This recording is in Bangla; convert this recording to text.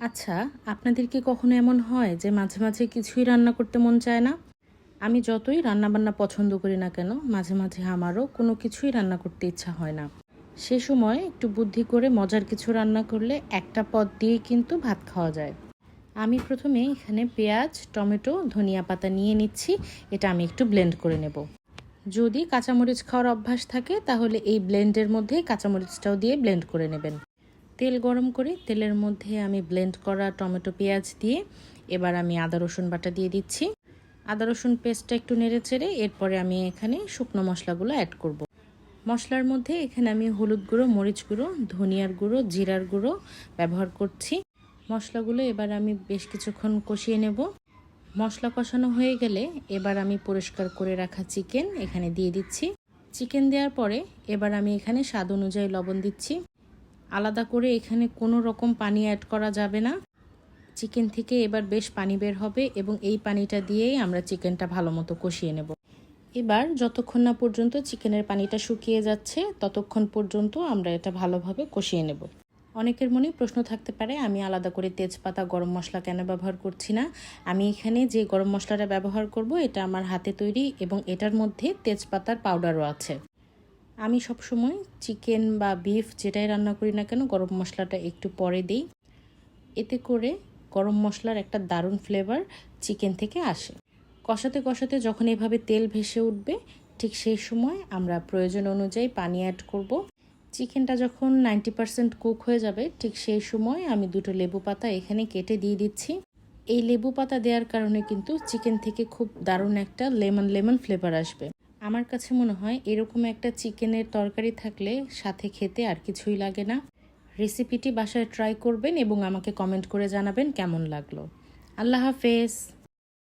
আচ্ছা আপনাদের কি কখনো এমন হয় যে মাঝে মাঝে কিছুই রান্না করতে মন চায় না? আমি যতই রান্না বান্না পছন্দ করি না কেন, মাঝে মাঝে আমারও কোনো কিছুই রান্না করতে ইচ্ছা হয় না। সে সময় একটু বুদ্ধি করে মজার কিছু রান্না করলে একটা পদ দিয়েই কিন্তু ভাত খাওয়া যায়। আমি প্রথমে এখানে পেঁয়াজ, টমেটো, ধনিয়া পাতা নিয়ে নিচ্ছি, এটা আমি একটু ব্লেন্ড করে নেব। যদি কাঁচামরিচ খাওয়ার অভ্যাস থাকে, তাহলে এই ব্লেন্ডের মধ্যে কাঁচামরিচটাও দিয়ে ব্লেন্ড করে নেবেন। তেল গরম করে তেলের মধ্যে আমি ব্লেন্ড করা টমেটো পেঁয়াজ দিয়ে এবার আমি আদা, রসুন বাটা দিয়ে দিচ্ছি। আদা, রসুন পেস্টটা একটু নেড়ে চেড়ে এরপরে আমি এখানে শুকনো মশলাগুলো অ্যাড করব। মশলার মধ্যে এখানে আমি হলুদ গুঁড়ো, মরিচ গুঁড়ো, ধনিয়ার গুঁড়ো, জিরার গুঁড়ো ব্যবহার করছি। মশলাগুলো এবার আমি বেশ কিছুক্ষণ কষিয়ে নেব। মশলা কষানো হয়ে গেলে এবার আমি পরিষ্কার করে রাখা চিকেন এখানে দিয়ে দিচ্ছি। চিকেন দেওয়ার পরে এবার আমি এখানে স্বাদ অনুযায়ী লবণ দিচ্ছি। আলাদা করে এখানে কোনো রকম পানি অ্যাড করা যাবে না। চিকেন থেকে এবার বেশ পানি বের হবে এবং এই পানিটা দিয়েই আমরা চিকেনটা ভালো মতো কষিয়ে নেব। এবার যতক্ষণ না পর্যন্ত চিকেনের পানিটা শুকিয়ে যাচ্ছে, ততক্ষণ পর্যন্ত আমরা এটা ভালোভাবে কষিয়ে নেব। অনেকের মনে প্রশ্ন থাকতে পারে, আমি আলাদা করে তেজপাতা, গরম মশলা কেন ব্যবহার করছি না? আমি এখানে যে গরম মশলাটা ব্যবহার করব, এটা আমার হাতে তৈরি এবং এটার মধ্যে তেজপাতার পাউডারও আছে। আমি সবসময় চিকেন বা বিফ যেটাই রান্না করি না কেন গরম মশলাটা একটু পরে দিই। এতে করে গরম মশলার একটা দারুণ ফ্লেভার চিকেন থেকে আসে। কষাতে কষাতে যখন এভাবে তেল ভেসে উঠবে, ঠিক সেই সময় আমরা প্রয়োজন অনুযায়ী পানি অ্যাড করব। চিকেনটা যখন নাইনটি পারসেন্ট কুক হয়ে যাবে, ঠিক সেই সময় আমি দুটো লেবু পাতা এখানে কেটে দিয়ে দিচ্ছি। এই লেবু পাতা দেওয়ার কারণে কিন্তু চিকেন থেকে খুব দারুণ একটা লেমন লেমন ফ্লেভার আসবে। আমার কাছে মনে হয় এরকম একটা চিকেনের তরকারি থাকলে সাথে খেতে আর কিছুই লাগে না। রেসিপিটি বাসায় ট্রাই করবেন এবং আমাকে কমেন্ট করে জানাবেন কেমন লাগল। আল্লাহ হাফেজ।